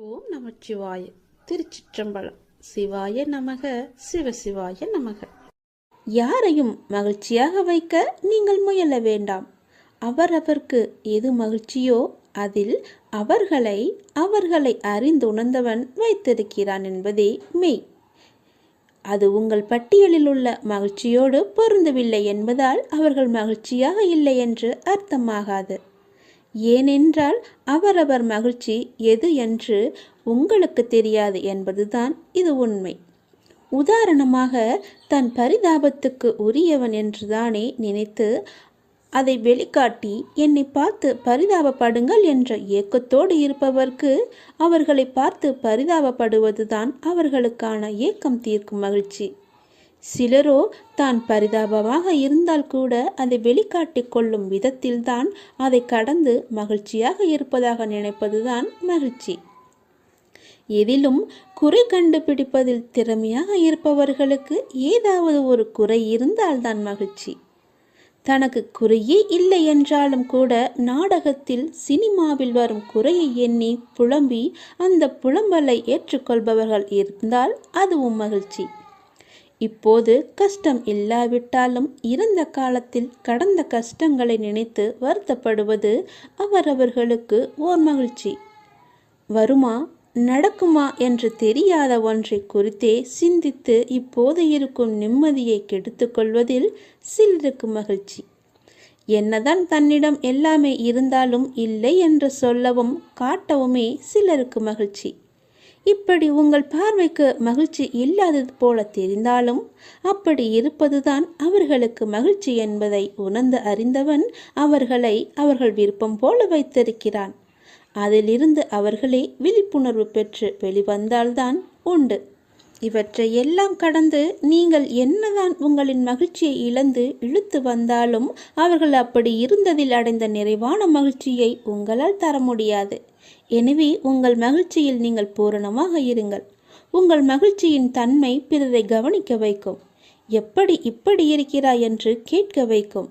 ஓம் நமச்சிவாய திருச்சிற்றம்பலம். சிவாய நமக. சிவசிவாய நமக. யாரையும் மகிழ்ச்சியாக வைக்க நீங்கள் முயல வேண்டாம். அவரவர்க்கு எது மகிழ்ச்சியோ அதில் அவர்களை அவர்களை அறிந்துணர்ந்தவன் வைத்திருக்கிறான் என்பதே மெய். அது உங்கள் பட்டியலில் உள்ள மகிழ்ச்சியோடு பொருந்தவில்லை என்பதால் அவர்கள் மகிழ்ச்சியாக இல்லை என்று அர்த்தமாகாது. ஏனென்றால் அவரவர் மகிழ்ச்சி எது என்று உங்களுக்கு தெரியாது என்பதுதான் இது உண்மை. உதாரணமாக தன் பரிதாபத்துக்கு உரியவன் என்றுதானே நினைத்து அதை வெளிக்காட்டி என்னை பார்த்து பரிதாபப்படுங்கள் என்ற ஏக்கத்தோடு இருப்பவர்க்கு அவர்களை பார்த்து பரிதாபப்படுவதுதான் அவர்களுக்கான ஏக்கம் தீர்க்கும் மகிழ்ச்சி. சிலரோ தான் பரிதாபமாக இருந்தால் கூட அதை வெளிக்காட்டிக் கொள்ளும் விதத்தில்தான் அதை கடந்து மகிழ்ச்சியாக இருப்பதாக நினைப்பதுதான் மகிழ்ச்சி. எதிலும் குறை கண்டுபிடிப்பதில் திறமையாக இருப்பவர்களுக்கு ஏதாவது ஒரு குறை இருந்தால்தான் மகிழ்ச்சி. தனக்கு குறையே இல்லை என்றாலும் கூட நாடகத்தில் சினிமாவில் வரும் குறையை எண்ணி புலம்பி அந்த புலம்பலை ஏற்றுக்கொள்பவர்கள் இருந்தால் அதுவும் மகிழ்ச்சி. இப்போது கஷ்டம் இல்லாவிட்டாலும் இருந்த காலத்தில் கடந்த கஷ்டங்களை நினைத்து வருத்தப்படுவது அவரவர்களுக்கு ஓர் மகிழ்ச்சி. வருமா? நடக்குமா என்று தெரியாத ஒன்றை குறித்தே சிந்தித்து இப்போது இருக்கும் நிம்மதியை கெடுத்துக்கொள்வதில் சிலருக்கு மகிழ்ச்சி. என்னதான் தன்னிடம் எல்லாமே இருந்தாலும் இல்லை என்று சொல்லவும் காட்டவுமே சிலருக்கு மகிழ்ச்சி. இப்படி உங்கள் பார்வைக்கு மகிழ்ச்சி இல்லாதது போல தெரிந்தாலும் அப்படி இருப்பதுதான் அவர்களுக்கு மகிழ்ச்சி என்பதை உணர்ந்து அறிந்தவன் அவர்களை அவர்கள் விருப்பம் போல வைத்திருக்கிறான். அதிலிருந்து அவர்களே விழிப்புணர்வு பெற்று வெளிவந்தால்தான் உண்டு. இவற்றை எல்லாம் கடந்து நீங்கள் என்னதான் உங்களின் மகிழ்ச்சியை இழந்து இழுத்து வந்தாலும் அவர்கள் அப்படி இருந்ததில் அடைந்த நிறைவான மகிழ்ச்சியை உங்களால் தர முடியாது. எனவே உங்கள் மகிழ்ச்சியில் நீங்கள் பூரணமாக இருங்கள். உங்கள் மகிழ்ச்சியின் தன்மை பிறரை கவனிக்க வைக்கும். எப்படி இப்படி இருக்கிறாய் என்று கேட்க வைக்கும்.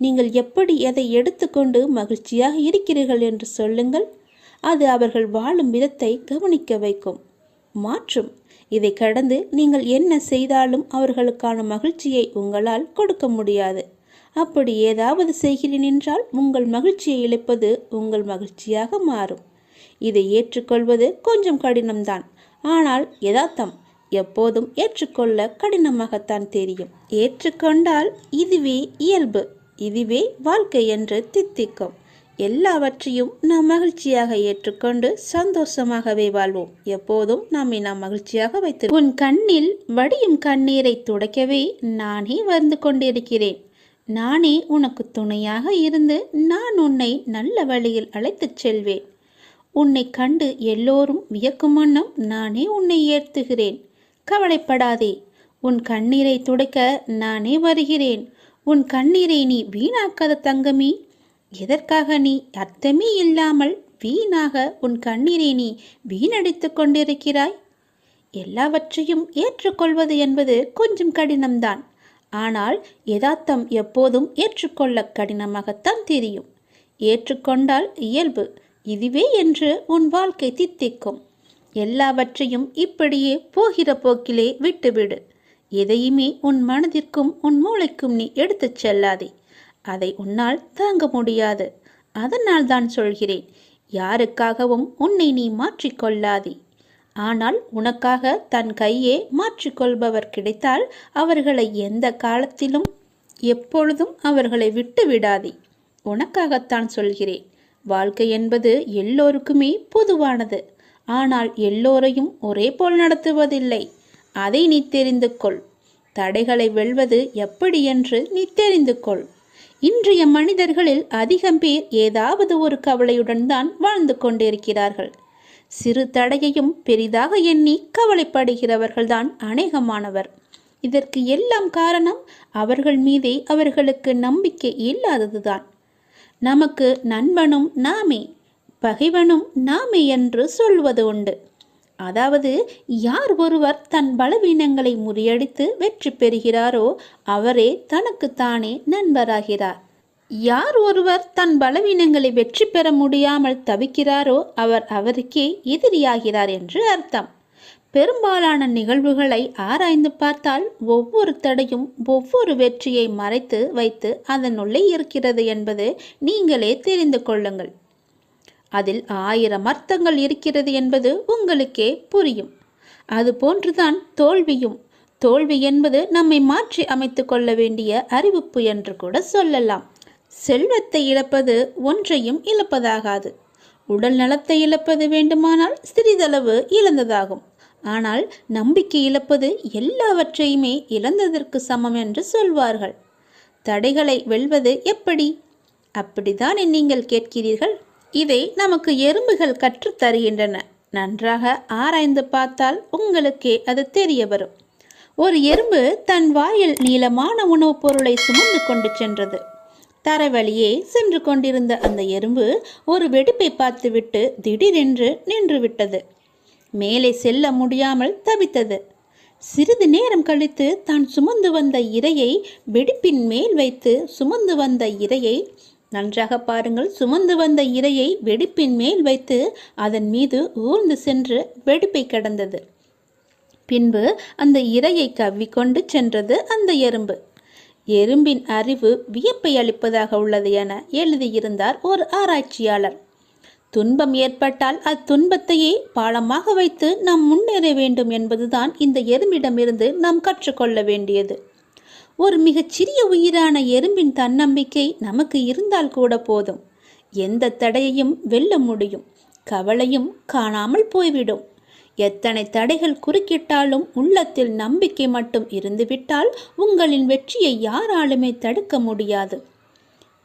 நீங்கள் எப்படி எதை எடுத்துக்கொண்டு மகிழ்ச்சியாக இருக்கிறீர்கள் என்று சொல்லுங்கள். அது அவர்கள் வாழும் விதத்தை கவனிக்க வைக்கும். மாற்றும். இதை கடந்து நீங்கள் என்ன செய்தாலும் அவர்களுக்கான மகிழ்ச்சியை உங்களால் கொடுக்க முடியாது. அப்படி ஏதாவது செய்கிறேன் என்றால் உங்கள் மகிழ்ச்சியை இழப்பது உங்கள் மகிழ்ச்சியாக மாறும். இதை ஏற்றுக்கொள்வது கொஞ்சம் கடினம்தான். ஆனால் யதார்த்தம் எப்போதும் ஏற்றுக்கொள்ள கடினமாகத்தான் தெரியும். ஏற்றுக்கொண்டால் இதுவே இயல்பு இதுவே வாழ்க்கை என்று தித்திக்கும். எல்லாவற்றையும் நாம் மகிழ்ச்சியாக ஏற்றுக்கொண்டு சந்தோஷமாகவே வாழ்வோம். எப்போதும் நம்மை நாம் மகிழ்ச்சியாக வைத்து உன் கண்ணில் வடியும் கண்ணீரை துடைக்கவே நானே வந்து கொண்டிருக்கிறேன். நானே உனக்கு துணையாக இருந்து நான் உன்னை நல்ல வழியில் அழைத்துச் செல்வேன். உன்னை கண்டு எல்லோரும் வியக்கும் வண்ணம் நானே உன்னை ஏற்றுகிறேன். கவலைப்படாதே. உன் கண்ணீரை துடைக்க நானே வருகிறேன். உன் கண்ணீரை நீ வீணாக்காத தங்கமி. எதற்காக நீ அர்த்தமே இல்லாமல் வீணாக உன் கண்ணீரை நீ வீணடித்து கொண்டிருக்கிறாய்? எல்லாவற்றையும் ஏற்றுக்கொள்வது என்பது கொஞ்சம் கடினம்தான். ஆனால் யதார்த்தம் எப்போதும் ஏற்றுக்கொள்ள கடினமாகத்தான் தெரியும். ஏற்றுக்கொண்டால் இயல்பு. இதுவே என்று உன் வாழ்க்கை தித்திக்கும். எல்லாவற்றையும் இப்படியே போகிற போக்கிலே விட்டுவிடு. எதையுமே உன் மனதிற்கும் உன் மூளைக்கும் நீ எடுத்துச் செல்லாதே. அதை உன்னால் தாங்க முடியாது. அதனால் தான் சொல்கிறேன் யாருக்காகவும் உன்னை நீ மாற்றிக்கொள்ளாதே ஆனால் உனக்காக தன் கையே மாற்றிக்கொள்பவர் கிடைத்தால் அவர்களை எந்த காலத்திலும் எப்பொழுதும் அவர்களை விட்டு விடாதே உனக்காகத்தான் சொல்கிறேன் வாழ்க்கை என்பது எல்லோருக்குமே பொதுவானது. ஆனால் எல்லோரையும் ஒரே போல் நடத்துவதில்லை. அதை நீ தெரிந்து கொள். தடைகளை வெல்வது எப்படி என்று நீ தெரிந்து கொள். இன்றைய மனிதர்களில் அதிகம் பேர் ஏதாவது ஒரு கவலையுடன் தான் வாழ்ந்து கொண்டிருக்கிறார்கள். சிறு தடையையும் பெரிதாக எண்ணி கவலைப்படுகிறவர்கள்தான் அநேகமானவர். இதற்கு எல்லாம் காரணம் அவர்கள் மீதே அவர்களுக்கு நம்பிக்கை இல்லாததுதான். நமக்கு நண்பனும் நாமே பகைவனும் நாமே என்று சொல்வது உண்டு. அதாவது யார் ஒருவர் தன் பலவீனங்களை முறியடித்து வெற்றி பெறுகிறாரோ அவரே தனக்குத்தானே நண்பராகிறார். யார் ஒருவர் தன் பலவீனங்களை வெற்றி பெற முடியாமல் தவிக்கிறாரோ அவர் அவருக்கே எதிரியாகிறார் என்று அர்த்தம். பெரும்பாலான நிகழ்வுகளை ஆராய்ந்து பார்த்தால் ஒவ்வொரு தடையும் ஒவ்வொரு வெற்றியை மறைத்து வைத்து அதனுள்ளே இருக்கிறது என்பது நீங்களே தெரிந்து கொள்ளுங்கள். அதில் ஆயிரம் அர்த்தங்கள் இருக்கிறது என்பது உங்களுக்கே புரியும். அதுபோன்றுதான் தோல்வியும். தோல்வி என்பது நம்மை மாற்றி அமைத்து கொள்ள வேண்டிய அறிவிப்பு என்று கூட சொல்லலாம். செல்வத்தை இழப்பது ஒன்றையும் இழப்பதாகாது. உடல் நலத்தை இழப்பது வேண்டுமானால் சிறிதளவு இழந்ததாகும். ஆனால் நம்பிக்கை இழப்பது எல்லாவற்றையுமே இழந்ததற்கு சமம் என்று சொல்வார்கள். தடைகளை வெல்வது எப்படி? அப்படித்தானே நீங்கள் கேட்கிறீர்கள்? இதை நமக்கு எறும்புகள் கற்றுத் தருகின்றன. நன்றாக ஆராய்ந்து பார்த்தால் உங்களுக்கே அது தெரிய வரும். ஒரு எறும்பு தன் வாயில் நீளமான உணவுப் பொருளை சுமந்து கொண்டு சென்றது. தரைவழியே சென்று கொண்டிருந்த அந்த எறும்பு ஒரு வெடிப்பை பார்த்துவிட்டு திடீரென்று நின்று விட்டது. மேலே செல்ல முடியாமல் தவித்தது. சிறிது நேரம் கழித்து தான் சுமந்து வந்த இரையை வெடிப்பின் மேல் வைத்து சுமந்து வந்த இரையை நன்றாக பாருங்கள் சுமந்து வந்த இரையை வெடிப்பின் மேல் வைத்து அதன் மீது ஊர்ந்து சென்று வெடிப்பை கடந்தது. பின்பு அந்த இரையை கவ்விக்கொண்டு சென்றது அந்த எறும்பு. எறும்பின் அறிவு வியப்பை அளிப்பதாக உள்ளது என எழுதியிருந்தார் ஒரு ஆராய்ச்சியாளர். துன்பம் ஏற்பட்டால் அத்துன்பத்தையே பாலமாக வைத்து நாம் முன்னேற வேண்டும் என்பதுதான் இந்த எறும்பிடமிருந்து நாம் கற்றுக்கொள்ள வேண்டியது. ஒரு மிகச் சிறிய உயிரான எறும்பின் தன்னம்பிக்கை நமக்கு இருந்தால் கூட போதும். எந்த தடையையும் வெல்ல முடியும். கவலையும் காணாமல் போய்விடும். எத்தனை தடைகள் குறுக்கிட்டாலும் உள்ளத்தில் நம்பிக்கை மட்டும் இருந்துவிட்டால் உங்களின் வெற்றியை யாராலுமே தடுக்க முடியாது.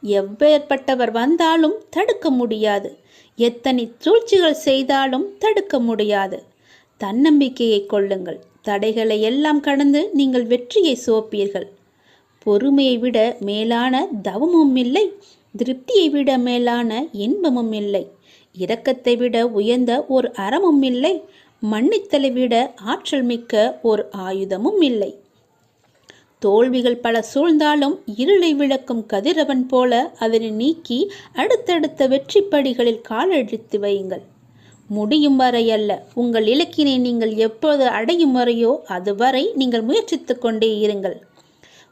எவ்வேற்பட்டவர் வந்தாலும் தடுக்க முடியாது. எத்தனை சூழ்ச்சிகள் செய்தாலும் தடுக்க முடியாது. தன்னம்பிக்கையை கொள்ளுங்கள். தடைகளை எல்லாம் கடந்து நீங்கள் வெற்றியை சோப்பீர்கள் பொறுமையை விட மேலான தவமும் இல்லை. திருப்தியை விட மேலான இன்பமும் இல்லை. இரக்கத்தை விட உயர்ந்த ஒரு அறமும் இல்லை. மன்னித்தலை விட ஆற்றல் மிக்க ஒரு ஆயுதமும் இல்லை. தோல்விகள் பல சூழ்ந்தாலும் இருளை விளக்கும் கதிரவன் போல அதனை நீக்கி அடுத்தடுத்த வெற்றி படிகளில் காலெடுத்து வையுங்கள். முடியும் வரை அல்ல உங்கள் இலக்கினை நீங்கள் எப்போது அடையும் வரையோ அதுவரை நீங்கள் முயற்சித்து கொண்டே இருங்கள்.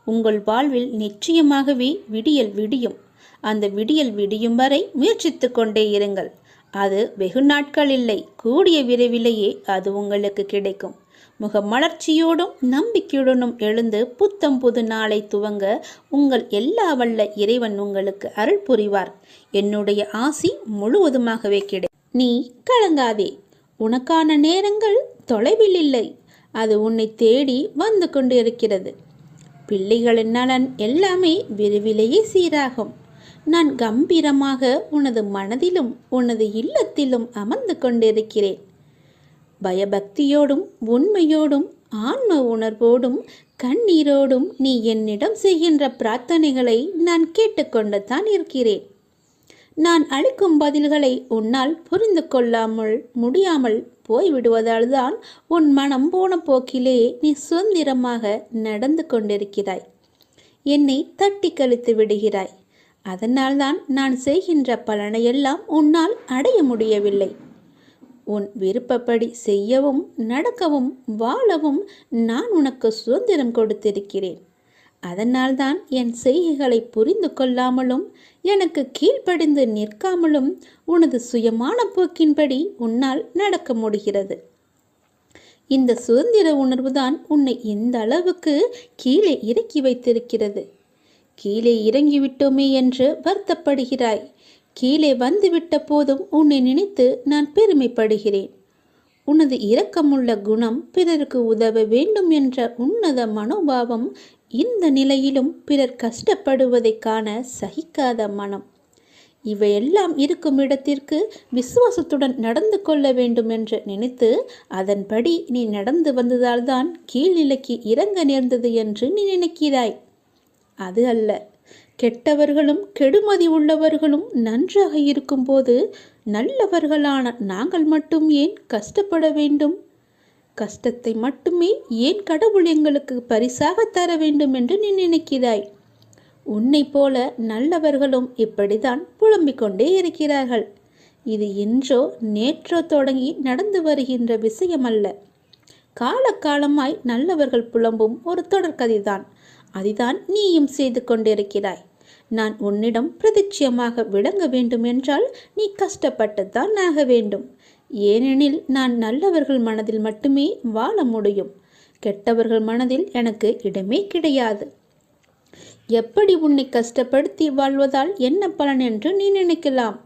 உங்கள் வாழ்வில் நிச்சயமாகவே விடியல் விடியும். அந்த விடியல் விடியும் வரை முயற்சித்து கொண்டே இருங்கள். அது வெகு நாட்கள் இல்லை கூடிய விரைவிலேயே அது உங்களுக்கு கிடைக்கும். முகமலர்ச்சியோடும் நம்பிக்கையுடனும் எழுந்து புத்தம் புது நாளை துவங்க உங்கள் எல்லா வல்ல இறைவன் உங்களுக்கு அருள் புரிவார். என்னுடைய ஆசி முழுவதுமாகவே கிடை நீ கலங்காதே. உனக்கான நேரங்கள் தொலைவில் இல்லை. அது உன்னை தேடி வந்து கொண்டிருக்கிறது. பிள்ளைகளின் நலன் எல்லாமே விரைவிலேயே சீராகும். நான் கம்பீரமாக உனது மனதிலும் உனது இல்லத்திலும் அமர்ந்து கொண்டிருக்கிறேன். பயபக்தியோடும் உண்மையோடும் ஆன்ம உணர்வோடும் கண்ணீரோடும் நீ என்னிடம் செய்கின்ற பிரார்த்தனைகளை நான் கேட்டுக்கொண்டு தான் இருக்கிறேன். நான் அளிக்கும் பதில்களை உன்னால் புரிந்து கொள்ளாமல் முடியாமல் போய்விடுவதால் தான் உன் மனம் போன போக்கிலே நீ சுதந்திரமாக நடந்து கொண்டிருக்கிறாய். என்னை தட்டி கழித்து விடுகிறாய். அதனால்தான் நான் செய்கின்ற பலனையெல்லாம் உன்னால் அடைய முடியவில்லை. உன் விருப்பப்படி செய்யவும் நடக்கவும் வாழவும் நான் உனக்கு சுதந்திரம் கொடுத்திருக்கிறேன். அதனால்தான் என் செய்கைகளை புரிந்து கொள்ளாமலும் எனக்கு கீழ்ப்படிந்து நிற்காமலும் உனது சுயமான போக்கின்படி உன்னால் நடக்க முடிகிறது. இந்த சுதந்திர உணர்வுதான் உன்னை இந்த அளவுக்கு கீழே இறக்கி வைத்திருக்கிறது. கீழே இறங்கிவிட்டோமே என்று வருத்தப்படுகிறாய். கீழே வந்துவிட்ட போதும் உன்னை நினைத்து நான் பெருமைப்படுகிறேன். உனது இரக்கமுள்ள குணம் பிறருக்கு உதவ வேண்டும் என்ற உன்னத மனோபாவம் இந்த நிலையிலும் பிறர் கஷ்டப்படுவதைக் காண சகிக்காத மனம். இவையெல்லாம் இருக்கும் இடத்திற்கு விசுவாசத்துடன் நடந்து கொள்ள வேண்டும் என்று நினைத்து அதன்படி நீ நடந்து வந்ததால்தான் கீழ்நிலைக்கு இறங்க நேர்ந்தது என்று நீ நினைக்கிறாய். அது அல்ல. கெட்டவர்களும் கெடுமதி உள்ளவர்களும் நன்றாக இருக்கும்போது நல்லவர்களான நாங்கள் மட்டும் ஏன் கஷ்டப்பட வேண்டும்? கஷ்டத்தை மட்டுமே ஏன் கடவுள் எங்களுக்கு பரிசாக தர வேண்டும் என்று நீ நினைக்கிறாய்? உன்னைப் போல நல்லவர்களும் இப்படிதான் புலம்பிக் கொண்டே இருக்கிறார்கள். இது இன்றோ நேற்றோ தொடங்கி நடந்து வருகின்ற விஷயமல்ல. காலகாலமாய் நல்லவர்கள் புலம்பும் ஒரு தொடர்கதைதான் அதுதான் நீயும் செய்து கொண்டிருக்கிறாய். நான் உன்னிடம் பிரதிட்சியமாக விளங்க வேண்டும் என்றால் நீ கஷ்டப்பட்டுத்தான் ஆக வேண்டும். ஏனெனில் நான் நல்லவர்கள் மனதில் மட்டுமே வாழ முடியும். கெட்டவர்கள் மனதில் எனக்கு இடமே கிடையாது. எப்படி உன்னை கஷ்டப்படுத்தி வாழ்வதால் என்ன பலன் என்று நீ நினைக்கலாம்.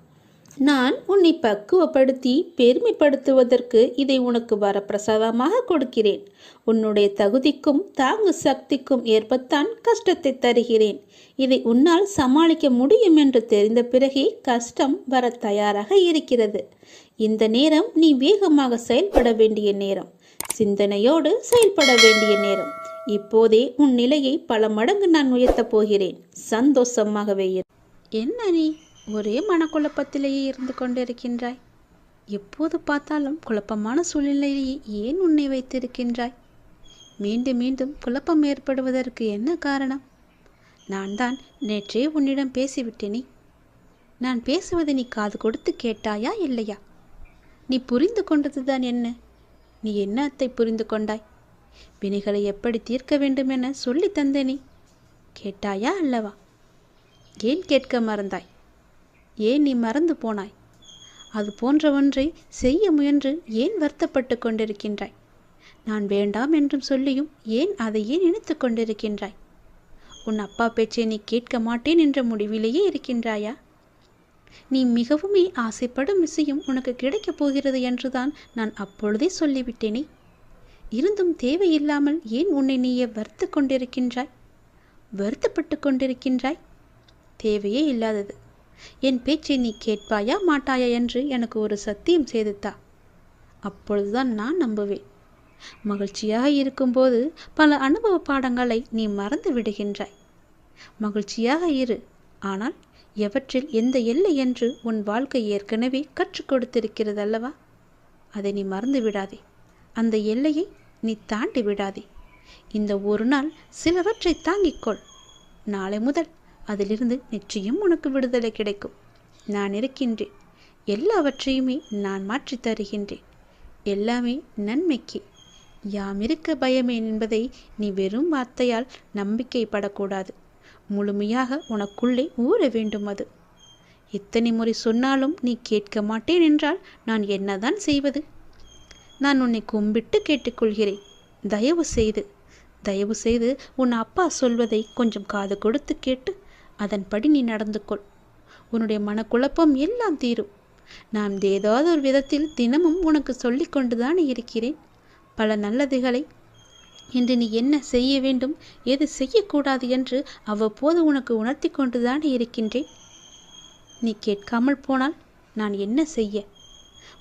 நான் உன்னை பக்குவப்படுத்தி பெருமைப்படுத்துவதற்கு இதை உனக்கு வரப்பிரசாதமாக கொடுக்கிறேன். உன்னுடைய தகுதிக்கும் தாங்கு சக்திக்கும் ஏற்பத்தான் கஷ்டத்தை தருகிறேன். இதை உன்னால் சமாளிக்க முடியும் என்று தெரிந்த பிறகே கஷ்டம் வர தயாராக இருக்கிறது. இந்த நேரம் நீ வேகமாக செயல்பட வேண்டிய நேரம். சிந்தனையோடு செயல்பட வேண்டிய நேரம். இப்போதே உன் நிலையை பல மடங்கு நான் உயர்த்தப் போகிறேன். சந்தோஷமாகவே என்ன நீ? ஒரே மனக்குழப்பத்திலேயே இருந்து கொண்டிருக்கின்றாய். எப்போது பார்த்தாலும் குழப்பமான சூழ்நிலையிலேயே ஏன் உன்னை வைத்திருக்கின்றாய்? மீண்டும் மீண்டும் குழப்பம் ஏற்படுவதற்கு என்ன காரணம்? நான் தான் நேற்றே உன்னிடம் பேசிவிட்டேனே. நான் பேசுவதை நீ காது கொடுத்து கேட்டாயா இல்லையா? நீ புரிந்து கொண்டதுதான் என்ன? நீ என்னத்தை புரிந்து கொண்டாய்? வினைகளை எப்படி தீர்க்க வேண்டும் என சொல்லி தந்தேனே. கேட்டாயா அல்லவா? ஏன் கேட்க மறந்தாய்? ஏன் நீ மறந்து போனாய்? அது போன்ற ஒன்றை செய்ய முயன்று ஏன் வருத்தப்பட்டு கொண்டிருக்கின்றாய்? நான் வேண்டாம் என்றும் சொல்லியும் ஏன் அதையே நினைத்து கொண்டிருக்கின்றாய்? உன் அப்பா பேச்சை நீ கேட்க மாட்டேன் என்ற முடிவிலேயே இருக்கின்றாயா? நீ மிகவுமே ஆசைப்படும் விஷயம் உனக்கு கிடைக்கப் போகிறது என்றுதான் நான் அப்பொழுதே சொல்லிவிட்டேனே. இருந்தும் தேவையில்லாமல் ஏன் உன்னை நீயே வருத்து கொண்டிருக்கின்றாய்? வருத்தப்பட்டு கொண்டிருக்கின்றாய்? தேவையே இல்லாதது. என் பேச்சை நீ கேட்பாயா மாட்டாயா என்று எனக்கு ஒரு சத்தியம் செய்துத்தா. அப்பொழுதுதான் நான் நம்புவேன். மகிழ்ச்சியாக இருக்கும்போது பல அனுபவ பாடங்களை நீ மறந்து விடுகின்றாய். மகிழ்ச்சியாக இரு. ஆனால் எவற்றில் எந்த எல்லை என்று உன் வாழ்க்கை ஏற்கனவே கற்றுக் கொடுத்திருக்கிறது அல்லவா அதை நீ மறந்து விடாதே. அந்த எல்லையை நீ தாண்டி விடாதே. இந்த ஒரு நாள் சிலவற்றை தாங்கிக்கொள் நாளை முதல் அதிலிருந்து நிச்சயம் உனக்கு விடுதலை கிடைக்கும். நான் இருக்கின்றேன். எல்லாவற்றையுமே நான் மாற்றித் தருகின்றேன். எல்லாமே நன்மைக்கு. யாம் இருக்க பயமேன் என்பதை நீ வெறும் வார்த்தையால் நம்பிக்கைப்படக்கூடாது. முழுமையாக உனக்குள்ளே ஊற வேண்டும் அது. எத்தனை முறை சொன்னாலும் நீ கேட்க மாட்டேன் என்றால் நான் என்னதான் செய்வது? நான் உன்னை கும்பிட்டு கேட்டுக்கொள்கிறேன். தயவு செய்து தயவு செய்து உன் அப்பா சொல்வதை கொஞ்சம் காது கொடுத்து கேட்டு அதன்படி நீ நடந்து கொள் உன்னுடைய மனக்குழப்பம் எல்லாம் தீரும். நான் ஏதாவது ஒரு விதத்தில் தினமும் உனக்கு சொல்லி கொண்டுதான் இருக்கிறேன். பல நல்லதுகளை இன்று நீ என்ன செய்ய வேண்டும் எது செய்யக்கூடாது என்று அவ்வப்போது உனக்கு உணர்த்தி கொண்டுதான் இருக்கின்றேன். நீ கேட்காமல் போனால் நான் என்ன செய்ய?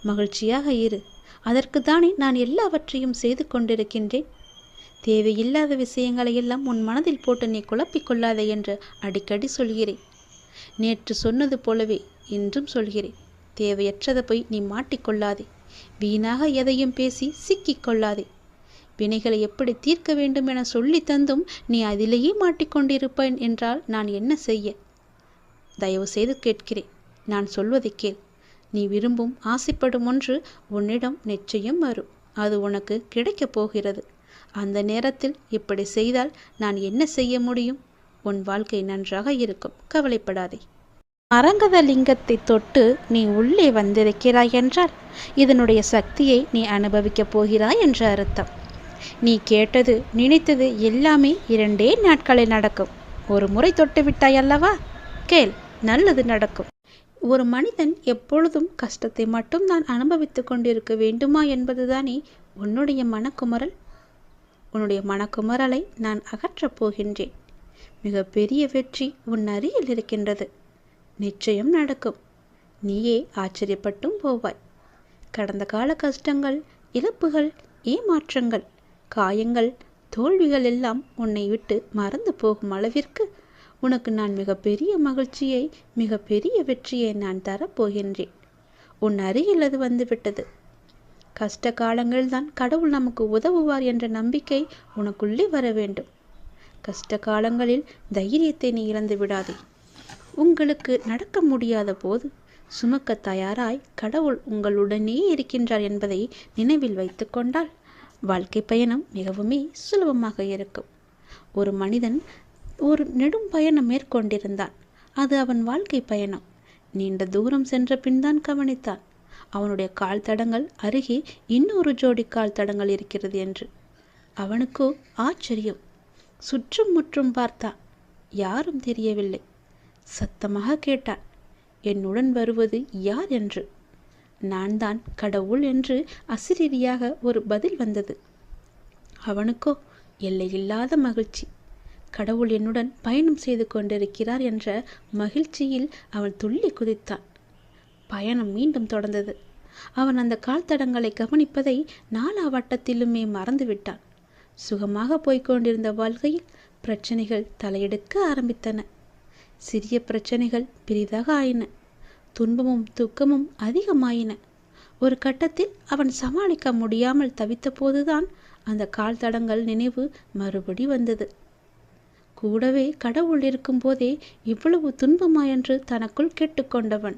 மகிழ்ச்சியாக இரு. அதற்கு தானே நான் எல்லாவற்றையும் செய்து கொண்டிருக்கின்றேன். தேவையில்லாத விஷயங்களை எல்லாம் உன் மனதில் போட்டு நீ குழப்பிக்கொள்ளாதே என்று அடிக்கடி சொல்கிறேன். நேற்று சொன்னது போலவே இன்றும் சொல்கிறேன். தேவையற்றதை போய் நீ மாட்டிக்கொள்ளாதே வீணாக எதையும் பேசி சிக்கிக்கொள்ளாதே வினைகளை எப்படி தீர்க்க வேண்டும் என சொல்லி தந்தும் நீ அதிலேயே மாட்டிக்கொண்டிருப்பேன் என்றால் நான் என்ன செய்ய? தயவு செய்து கேட்கிறேன். நான் சொல்வதை கேள். நீ விரும்பும் ஆசைப்படும் ஒன்று உன்னிடம் நிச்சயம் வரும். அது உனக்கு கிடைக்கப் போகிறது. அந்த நேரத்தில் இப்படி செய்தால் நான் என்ன செய்ய முடியும்? உன் வாழ்க்கை நன்றாக இருக்கும். கவலைப்படாதே. மரங்கத லிங்கத்தை தொட்டு நீ உள்ளே வந்திருக்கிறாய் என்றால் இதனுடைய சக்தியை நீ அனுபவிக்கப் போகிறாய் என்ற அர்த்தம். நீ கேட்டது நினைத்தது எல்லாமே இரண்டே நாட்களில் நடக்கும். ஒரு முறை தொட்டுவிட்டாய் அல்லவா? கேள் நல்லது நடக்கும். ஒரு மனிதன் எப்பொழுதும் கஷ்டத்தை மட்டும் நான் அனுபவித்துக் கொண்டிருக்க வேண்டுமா என்பதுதானே உன்னுடைய மனக்குமரல் உன்னுடைய மனக்குமரலை நான் அகற்றப் போகின்றேன். மிக பெரிய வெற்றி உன் அருகில் இருக்கின்றது. நிச்சயம் நடக்கும். நீயே ஆச்சரியப்பட்டும் போவாய். கடந்த கால கஷ்டங்கள் இழப்புகள் ஏமாற்றங்கள் காயங்கள் தோல்விகள் எல்லாம் உன்னை விட்டு மறந்து போகும் அளவிற்கு உனக்கு நான் மிகப்பெரிய மகிழ்ச்சியை மிகப்பெரிய வெற்றியை நான் தரப்போகின்றேன் உன் அருகில் அது வந்துவிட்டது கஷ்ட காலங்கள்தான் கடவுள் நமக்கு உதவுவார் என்ற நம்பிக்கை உனக்குள்ளே வர வேண்டும். கஷ்ட காலங்களில் தைரியத்தை நீ இழந்து விடாதே. உங்களுக்கு நடக்க முடியாத போது சுமக்க தயாராய் கடவுள் உங்களுடனே இருக்கின்றார் என்பதை நினைவில் வைத்து கொண்டால் வாழ்க்கை பயணம் மிகவுமே சுலபமாக இருக்கும். ஒரு மனிதன் ஒரு நெடும் பயணம் மேற்கொண்டிருந்தான். அது அவன் வாழ்க்கை பயணம். நீண்ட தூரம் சென்ற பின்தான் கவனித்தான். அவனுடைய கால் தடங்கள் அருகே இன்னொரு ஜோடி கால் தடங்கள் இருக்கிறது என்று. அவனுக்கோ ஆச்சரியம். சுற்றும் முற்றும் பார்த்தான் யாரும் தெரியவில்லை. சத்தமாக கேட்டான் என்னுடன் வருவது யார் என்று? நான் தான் கடவுள் என்று அசிரீரியாக ஒரு பதில் வந்தது. அவனுக்கோ எல்லையில்லாத மகிழ்ச்சி. கடவுள் என்னுடன் பயணம் செய்து கொண்டிருக்கிறார் என்ற மகிழ்ச்சியில் அவன் துள்ளி குதித்தான். பயணம் மீண்டும் தொடர்ந்தது. அவன் அந்த கால் தடங்களை கவனிப்பதை நாலா வட்டத்திலுமே மறந்துவிட்டான். சுகமாக போய்கொண்டிருந்த வாழ்க்கையில் பிரச்சனைகள் தலையெடுக்க ஆரம்பித்தன. சிறிய பிரச்சனைகள் பெரிதாக ஆயின. துன்பமும் துக்கமும் அதிகமாயின. ஒரு கட்டத்தில் அவன் சமாளிக்க முடியாமல் தவித்தபோதுதான் அந்த கால் தடங்கள் நினைவு மறுபடி வந்தது. கூடவே கடவுள் இருக்கும்போதே இவ்வளவு துன்பமா என்று தனக்குள் கேட்டுக்கொண்டவன்.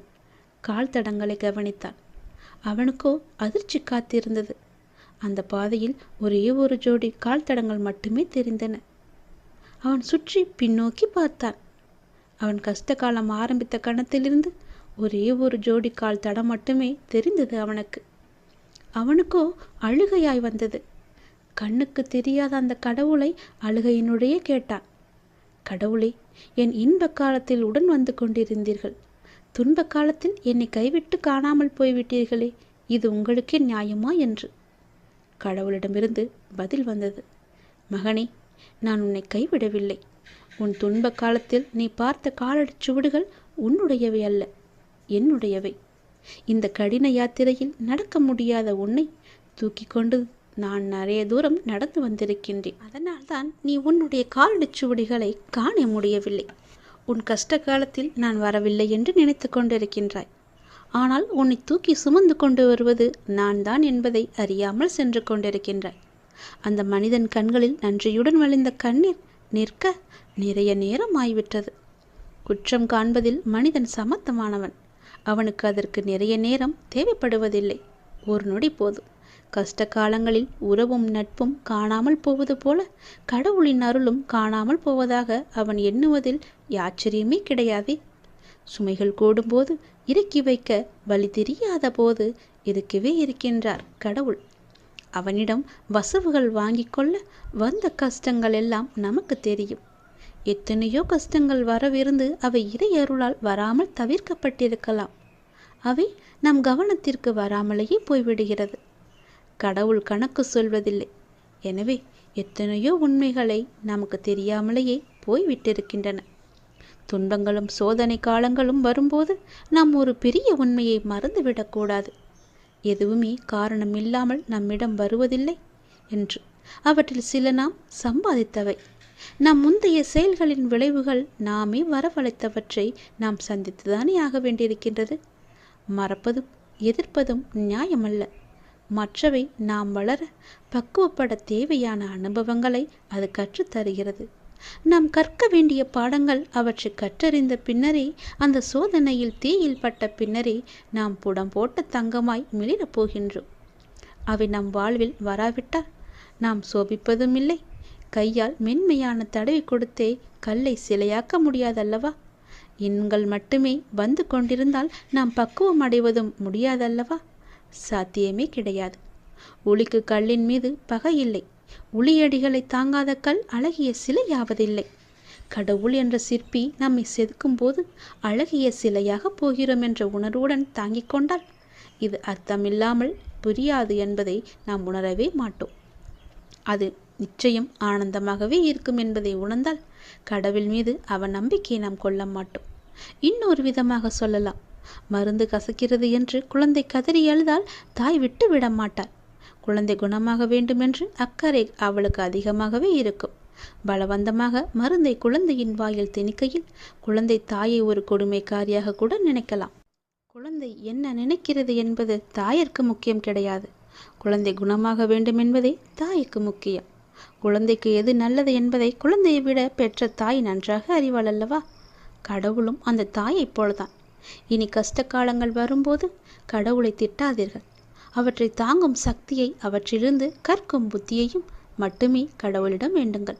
கால் தடங்களை கவனித்தான். அவனுக்கோ அதிர்ச்சி காத்திருந்தது. அந்த பாதையில் ஒரே ஒரு ஜோடி கால் தடங்கள் மட்டுமே தெரிந்தன. அவன் சுற்றி பின்னோக்கி பார்த்தான். அவன் கஷ்ட காலம் ஆரம்பித்த கணத்திலிருந்து ஒரே ஒரு ஜோடி கால் தடம் மட்டுமே தெரிந்தது அவனுக்கு. அவனுக்கோ அழுகையாய் வந்தது. கண்ணுக்கு தெரியாத அந்த கடவுளை அழுகையினுடைய கேட்டான். கடவுளே என் இன்ப காலத்தில் உடன் வந்து கொண்டிருந்தீர்கள். துன்ப காலத்தில் என்னை கைவிட்டு காணாமல் போய்விட்டீர்களே இது உங்களுக்கே நியாயமா என்று. கடவுளிடமிருந்து பதில் வந்தது. மகனே நான் உன்னை கைவிடவில்லை. உன் துன்ப காலத்தில் நீ பார்த்த காலடிச் சுவடுகள் உன்னுடையவை அல்ல என்னுடையவை. இந்த கடின யாத்திரையில் நடக்க முடியாத உன்னை தூக்கி கொண்டு நான் நிறைய தூரம் நடந்து வந்திருக்கின்றேன். அதனால்தான் நீ உன்னுடைய காலடிச் சுவடிகளை காண முடியவில்லை. உன் கஷ்ட காலத்தில் நான் வரவில்லை என்று நினைத்து கொண்டிருக்கின்றாய். ஆனால் உன்னை தூக்கி சுமந்து கொண்டு வருவது நான் தான் என்பதை அறியாமல் சென்று கொண்டிருக்கின்றாய். அந்த மனிதன் கண்களில் நன்றியுடன் வழிந்த கண்ணீர் நிற்க நிறைய நேரம் ஆய்விட்டது. குற்றம் காண்பதில் மனிதன் சமத்தமானவன். அவனுக்கு அதற்கு நிறைய நேரம் தேவைப்படுவதில்லை. ஒரு நொடி போதும். கஷ்ட காலங்களில் உறவும் நட்பும் காணாமல் போவது போல கடவுளின் அருளும் காணாமல் போவதாக அவன் எண்ணுவதில் ஆச்சரியமே கிடையாதே. சுமைகள் கூடும்போது இறக்கி வைக்க வழி தெரியாத போது இருக்கவே இருக்கின்றார் கடவுள். அவனிடம் வசவுகள் வாங்கிக் கொள்ள வந்த கஷ்டங்கள் எல்லாம் நமக்கு தெரியும். எத்தனையோ கஷ்டங்கள் வரவிருந்து அவை இறை அருளால் வராமல் தவிர்க்கப்பட்டிருக்கலாம். அவை நம் கவனத்திற்கு வராமலேயே போய்விடுகிறது. கடவுள் கணக்கு சொல்வதில்லை. எனவே எத்தனையோ உண்மைகளை நமக்கு தெரியாமலேயே போய்விட்டிருக்கின்றன. துன்பங்களும் சோதனை காலங்களும் வரும்போது நாம் ஒரு பெரிய உண்மையை மறந்துவிடக்கூடாது எதுவுமே காரணம் இல்லாமல் நம்மிடம் வருவதில்லை என்று. அவற்றில் சில நாம் சம்பாதித்தவை. நம் முந்தைய செயல்களின் விளைவுகள் நாமே வரவழைத்தவற்றை நாம் சந்தித்துதானே ஆக வேண்டியிருக்கின்றது. மறப்பதும் எதிர்ப்பதும் நியாயமல்ல. மற்றவை நாம் வளர பக்குவப்பட தேவையான அனுபவங்களை அது கற்றுத்தருகிறது. நாம் கற்க வேண்டிய பாடங்கள் அவற்றை கற்றறிந்த பின்னரே அந்த சோதனையில் தீயில் பட்ட பின்னரே நாம் புடம் போட்ட தங்கமாய் மிளிரப் போகின்றோம். அவை நம் வாழ்வில் வராவிட்டால் நாம் சோபிப்பதும் இல்லை கையால் மென்மையான தடவி கொடுத்தே கல்லை சிலையாக்க முடியாதல்லவா? எண்கள் மட்டுமே வந்து கொண்டிருந்தால் நாம் பக்குவம் அடைவதும் முடியாதல்லவா? சாத்தியமே கிடையாது. ஒளிக்கு கல்லின் மீது பகை இல்லை. உளியடிகளை தாங்காத கல் அழகிய சிலையாவதில்லை. கடவுள் என்ற சிற்பி நம்மை செதுக்கும் போது அழகிய சிலையாக போகிறோம் என்ற உணர்வுடன் தாங்கிக் கொண்டால் இது அர்த்தமில்லாமல் புரியாது என்பதை நாம் உணரவே மாட்டோம். அது நிச்சயம் ஆனந்தமாகவே இருக்கும் என்பதை உணர்ந்தால் கடவுள் மீது அவன் நம்பிக்கையை நாம் கொள்ள மாட்டோம். இன்னொரு விதமாக சொல்லலாம். மருந்து கசக்கிறது என்று குழந்தை கதறி அழுதால் தாய் விட்டு விட மாட்டார் குழந்தை குணமாக வேண்டுமென்று அக்கறை அவளுக்கு அதிகமாகவே இருக்கும். பலவந்தமாக மருந்தை குழந்தையின் வாயில் திணிக்கையில் குழந்தை தாயை ஒரு கொடுமைக்காரியாக கூட நினைக்கலாம். குழந்தை என்ன நினைக்கிறது என்பது தாயிற்கு முக்கியம் கிடையாது. குழந்தை குணமாக வேண்டும் என்பதே தாய்க்கு முக்கியம். குழந்தைக்கு எது நல்லது என்பதை குழந்தையை விட பெற்ற தாய் நன்றாக அறிவாள் அல்லவா? கடவுளும் அந்த தாயைப் போலதான். இனி கஷ்ட காலங்கள் வரும்போது கடவுளை திட்டாதீர்கள். அவற்றை தாங்கும் சக்தியை அவற்றிலிருந்து கற்கும் புத்தியையும் மட்டுமே கடவுளிடம் வேண்டுங்கள்.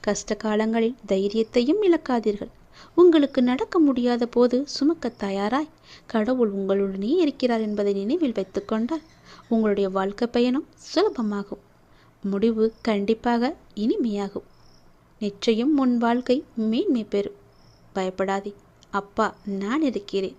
கஷ்ட காலங்களில் தைரியத்தையும் இழக்காதீர்கள். உங்களுக்கு நடக்க முடியாத போது சுமக்க தயாராய். கடவுள் உங்களுடனே இருக்கிறார் என்பதை நினைவில் வைத்துக்கொண்டால் உங்களுடைய வாழ்க்கை பயணம் சுலபமாகும். முடிவு கண்டிப்பாக இனிமையாகும். நிச்சயம் உன் வாழ்க்கை மேன்மை பெறும். பயப்படாதே. அப்பா நான் இருக்கிறேன்.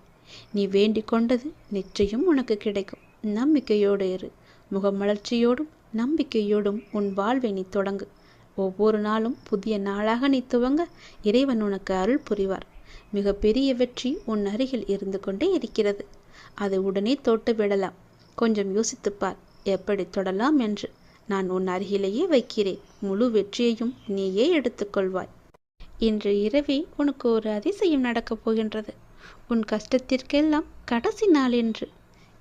நீ வேண்டிக் கொண்டது நிச்சயம் உனக்கு கிடைக்கும். நம்பிக்கையோடு இரு. முகமலர்ச்சியோடும் நம்பிக்கையோடும் உன் வாழ்வை நீ தொடங்கு. ஒவ்வொரு நாளும் புதிய நாளாக நீ துவங்க இறைவன் உனக்கு அருள் புரிவார். மிகப்பெரிய வெற்றி உன் அருகில் இருந்து கொண்டே இருக்கிறது. அதை உடனே தொட்டு விடலாம். கொஞ்சம் யோசித்துப்பார். எப்படி தொடலாம் என்று. நான் உன் அருகிலேயே வைக்கிறேன். முழு வெற்றியையும் நீயே எடுத்துக்கொள்வாய் இன்று இரவே உனக்கு ஒரு அதிசயம் நடக்கப் போகின்றது. உன் கஷ்டத்திற்கெல்லாம் கடைசி நாள் என்று.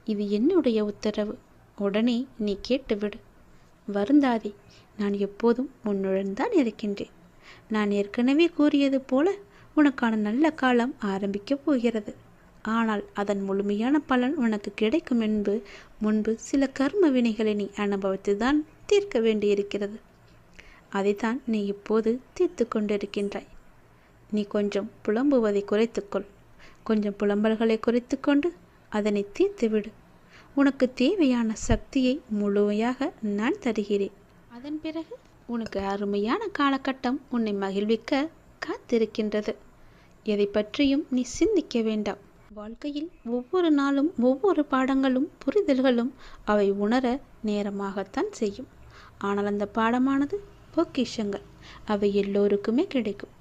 இது என்னுடைய உத்தரவு. உடனே நீ கேட்டுவிடு. வருந்தாதே நான் எப்போதும் உன்னுடன் தான் இருக்கின்றேன். நான் ஏற்கனவே கூறியது போல உனக்கான நல்ல காலம் ஆரம்பிக்கப் போகிறது. ஆனால் அதன் முழுமையான பலன் உனக்கு கிடைக்கும் என்பது முன்பு சில கர்ம வினைகளை நீ அனுபவித்துதான் தீர்க்க வேண்டியிருக்கிறது. அதைத்தான் நீ இப்போது தீர்த்து கொண்டிருக்கின்றாய். நீ கொஞ்சம் புலம்புவதை குறைத்துக்கொள். கொஞ்சம் புலம்பல்களை குறைத்துக்கொண்டு அதனை தீர்த்துவிடு. உனக்கு தேவையான சக்தியை முழுமையாக நான் தருகிறேன். அதன் பிறகு உனக்கு அருமையான காலகட்டம் உன்னை மகிழ்விக்க காத்திருக்கின்றது. எதை பற்றியும் நீ சிந்திக்க வேண்டாம். வாழ்க்கையில் ஒவ்வொரு நாளும் ஒவ்வொரு பாடங்களும் புரிதல்களும் அவை உணர நேரமாகத்தான் செய்யும். ஆனால் அந்த பாடமானது பொக்கிஷங்கள். அவை எல்லோருக்குமே கிடைக்கும்.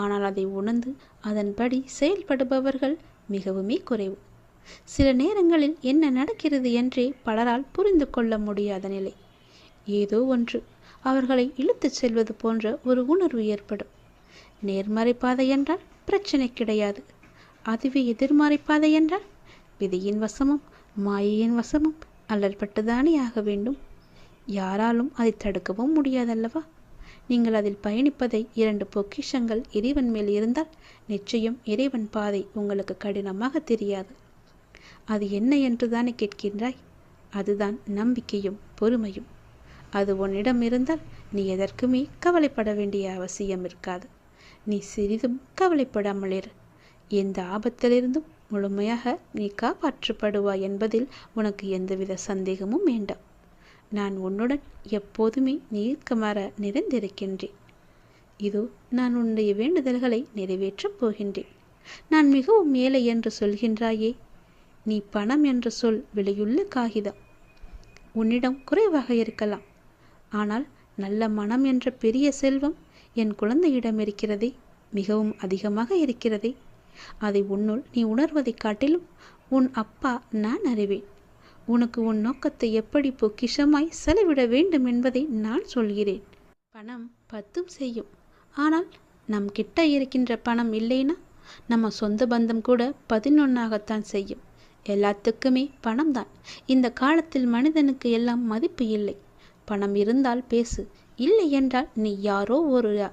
ஆனால் அதை உணர்ந்து அதன்படி செயல்படுபவர்கள் மிகவுமே குறைவு. சில நேரங்களில் என்ன நடக்கிறது என்றே பலரால் புரிந்து கொள்ள முடியாத நிலை. ஏதோ ஒன்று அவர்களை இழுத்துச் செல்வது போன்ற ஒரு உணர்வு ஏற்படும். நேர்மறை பாதை என்றால் பிரச்சனை கிடையாது. அதுவே எதிர்மறை பாதை என்றால் விதியின் வசமும் மாயையின் வசமும் அல்லற்பட்டுதானே ஆக வேண்டும். யாராலும் அதை தடுக்கவும் முடியாதல்லவா? நீங்கள் அதில் பயணிப்பதை இரண்டு பொக்கிஷங்கள் இறைவன் மேல் இருந்தால் நிச்சயம் இறைவன் பாதை உங்களுக்கு கடினமாக தெரியாது. அது என்ன என்று தானே கேட்கின்றாய்? அதுதான் நம்பிக்கையும் பொறுமையும். அது உன்னிடம் இருந்தால் நீ எதற்குமே கவலைப்பட வேண்டிய அவசியம் இருக்காது. நீ சிறிதும் கவலைப்படாமல் இரு. எந்த ஆபத்திலிருந்தும் முழுமையாக நீ காப்பாற்றப்படுவாய் என்பதில் உனக்கு எந்தவித சந்தேகமும் வேண்டாம். நான் உன்னுடன் எப்போதுமே நீர்க்கமர நிறைந்திருக்கின்றேன். இதோ நான் உன்னுடைய வேண்டுதல்களை நிறைவேற்றப் போகின்றேன். நான் மிகவும் ஏழை என்று சொல்கின்றாயே நீ பணம் என்ற சொல் விலையுள்ள காகிதம். உன்னிடம் குறைவாக இருக்கலாம். ஆனால் நல்ல மனம் என்ற பெரிய செல்வம் என் குழந்தையிடம் இருக்கிறதே மிகவும் அதிகமாக இருக்கிறதே. அதை உன்னுள் நீ உணர்வதைக் காட்டிலும் உன் அப்பா நான் அறிவேன். உனக்கு உன் நோக்கத்தை எப்படி பொக்கிஷமாய் செலவிட வேண்டும் என்பதை நான் சொல்கிறேன். பணம் பத்தும் செய்யும். ஆனால் நம் கிட்ட இருக்கின்ற பணம் இல்லைன்னா நம்ம சொந்த பந்தம் கூட பதினொன்னாகத்தான் செய்யும். எல்லாத்துக்குமே பணம் தான் இந்த காலத்தில் மனிதனுக்கு எல்லாம் மதிப்பு இல்லை. பணம் இருந்தால் பேசு. இல்லை என்றால் நீ யாரோ ஒரு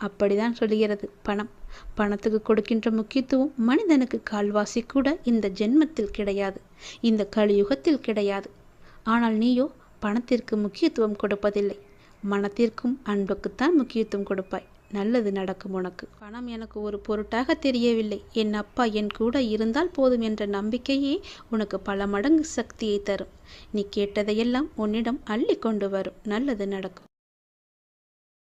அப்படிதான் சொல்கிறது பணம். பணத்துக்கு கொடுக்கின்ற முக்கியத்துவம் மனிதனுக்கு கால்வாசி கூட இந்த ஜென்மத்தில் கிடையாது இந்த கலியுகத்தில் கிடையாது. ஆனால் நீயோ பணத்திற்கு முக்கியத்துவம் கொடுப்பதில்லை. மனத்திற்கும் அன்புக்குத்தான் முக்கியத்துவம் கொடுப்பாய். நல்லது நடக்கும் உனக்கு. பணம் எனக்கு ஒரு பொருட்டாக தெரியவில்லை. என் அப்பா என் கூட இருந்தால் போதும் என்ற நம்பிக்கையே உனக்கு பல மடங்கு சக்தியை தரும். நீ கேட்டதையெல்லாம் உன்னிடம் அள்ளி கொண்டு வரும். நல்லது நடக்கும்.